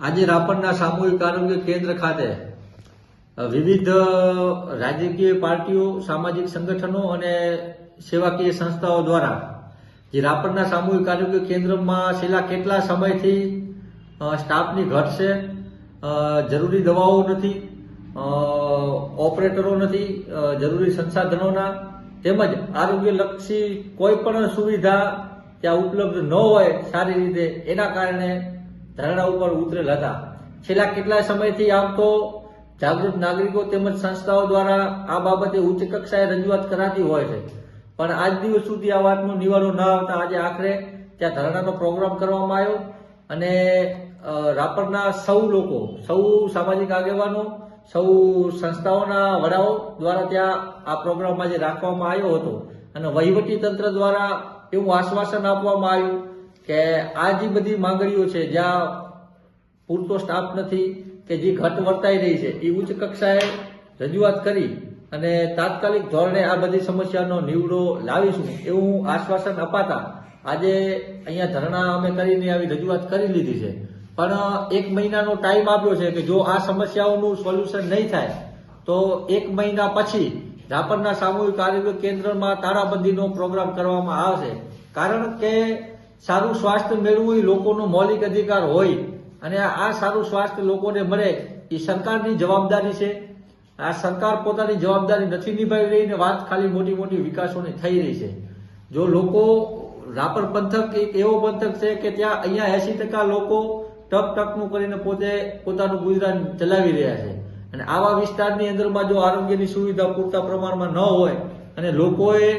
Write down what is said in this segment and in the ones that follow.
આજે રાપરના સામૂહિક આરોગ્ય કેન્દ્ર ખાતે વિવિધ રાજકીય પાર્ટીઓ, સામાજિક સંગઠનો અને સેવાકીય સંસ્થાઓ દ્વારા જે રાપરના સામૂહિક આરોગ્ય કેન્દ્રમાં છેલ્લા કેટલા સમયથી સ્ટાફની ઘટ છે જરૂરી દવાઓ નથી ઓપરેટરો નથી જરૂરી સંસાધનોના તેમજ આરોગ્યલક્ષી કોઈ પણ સુવિધા ત્યાં ઉપલબ્ધ ન હોય સારી રીતે, એના કારણે ધરણા ઉપર ઉતરેલ હતા. છેલ્લા કેટલા સમયથી આમ તો જાગૃત નાગરિકો તેમજ સંસ્થાઓ દ્વારા આ બાબતે ઉચ્ચ કક્ષાએ રજૂઆત કરાતી હોય છે. પણ આજ દિવસ સુધી આ વાતનું નિવારણ ન આવતા આજે આખરે ત્યાં ધરણાનો પ્રોગ્રામ કરવામાં આવ્યો અને રાપરના સૌ લોકો, સૌ સામાજિક આગેવાનો, સૌ સંસ્થાઓના વડાઓ દ્વારા ત્યાં આ પ્રોગ્રામ આજે રાખવામાં આવ્યો હતો. અને વહીવટી તંત્ર દ્વારા એવું આશ્વાસન આપવામાં આવ્યું કે આ જે બધી માંગણીઓ છે, જ્યાં પૂરતો સ્ટાફ નથી, કે જે ઘટ વર્તાઈ રહી છે એ ઉચ્ચ કક્ષાએ રજૂઆત કરી અને તાત્કાલિક ધોરણે આ બધી સમસ્યાનો નિવડો લાવીશું એવું આશ્વાસન અપાતા આજે અહીંયા ધરણા અમે કરીને આવી રજૂઆત કરી લીધી છે. પણ એક મહિનાનો ટાઈમ આપ્યો છે કે જો આ સમસ્યાઓનું સોલ્યુશન નહીં થાય, તો એક મહિના પછી રાપરના સામૂહિક આરોગ્ય કેન્દ્રમાં તાળાબંધીનો પ્રોગ્રામ કરવામાં આવશે. કારણ કે સારું સ્વાસ્થ્ય મેળવવું એ લોકોનો મૌલિક અધિકાર હોય અને આ સારું સ્વાસ્થ્ય લોકોને મળે એ સરકારની જવાબદારી છે. આ સરકાર પોતાની જવાબદારી નથી નિભાવી રહી ને વાત ખાલી મોટી મોટી વિકાસોની થઈ રહી છે. જો લોકો રાપર પંથક એક એવો પંથક છે કે ત્યાં અહીંયા એસી ટકા લોકો ટક ટકનું કરીને પોતે પોતાનું ગુજરાન ચલાવી રહ્યા છે. અને આવા વિસ્તારની અંદરમાં જો આરોગ્યની સુવિધા પૂરતા પ્રમાણમાં ન હોય અને લોકોએ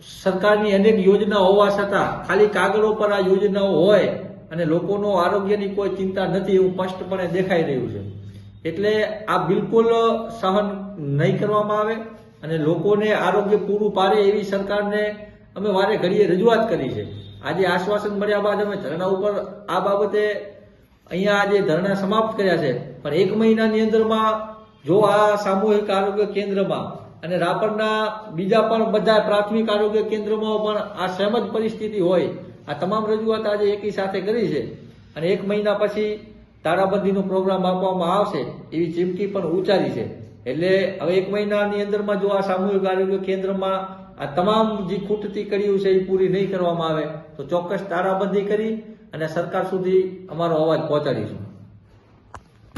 સરકારની અનેક યોજના હોવા છતાં ખાલી કાગળો પર આ યોજનાઓ હોય અને લોકોનો આરોગ્યની કોઈ ચિંતા નથી એવું સ્પષ્ટપણે દેખાઈ રહ્યું છે. એટલે આ બિલકુલ સહન નહીં કરવામાં આવે અને લોકોને આરોગ્ય પૂરું પાડે એવી સરકારને અમે વારે ઘડીએ રજૂઆત કરી છે. આજે આશ્વાસન મળ્યા બાદ અમે ધરણા ઉપર આ બાબતે અહીંયા આજે ધરણા સમાપ્ત કર્યા છે. પણ એક મહિનાની અંદરમાં જો આ સામૂહિક આરોગ્ય કેન્દ્રમાં અને રાપરના બીજા પણ બધા પ્રાથમિક આરોગ્ય કેન્દ્રમાં પણ આ સેમ જ પરિસ્થિતિ હોય. આ તમામ રજૂઆત આજે એકી સાથે કરી છે. અને એક મહિના પછી તારાબંધીનો પ્રોગ્રામ આપવામાં આવશે એવી ચીમકી પણ ઉચ્ચારી છે. એટલે હવે એક મહિનાની અંદરમાં જો આ સામૂહિક આરોગ્ય કેન્દ્રમાં આ તમામ જે ખૂટતી કડીઓ છે એ પૂરી નહીં કરવામાં આવે, તો ચોક્કસ તારાબંધી કરી અને સરકાર સુધી અમારો અવાજ પહોંચાડીશું.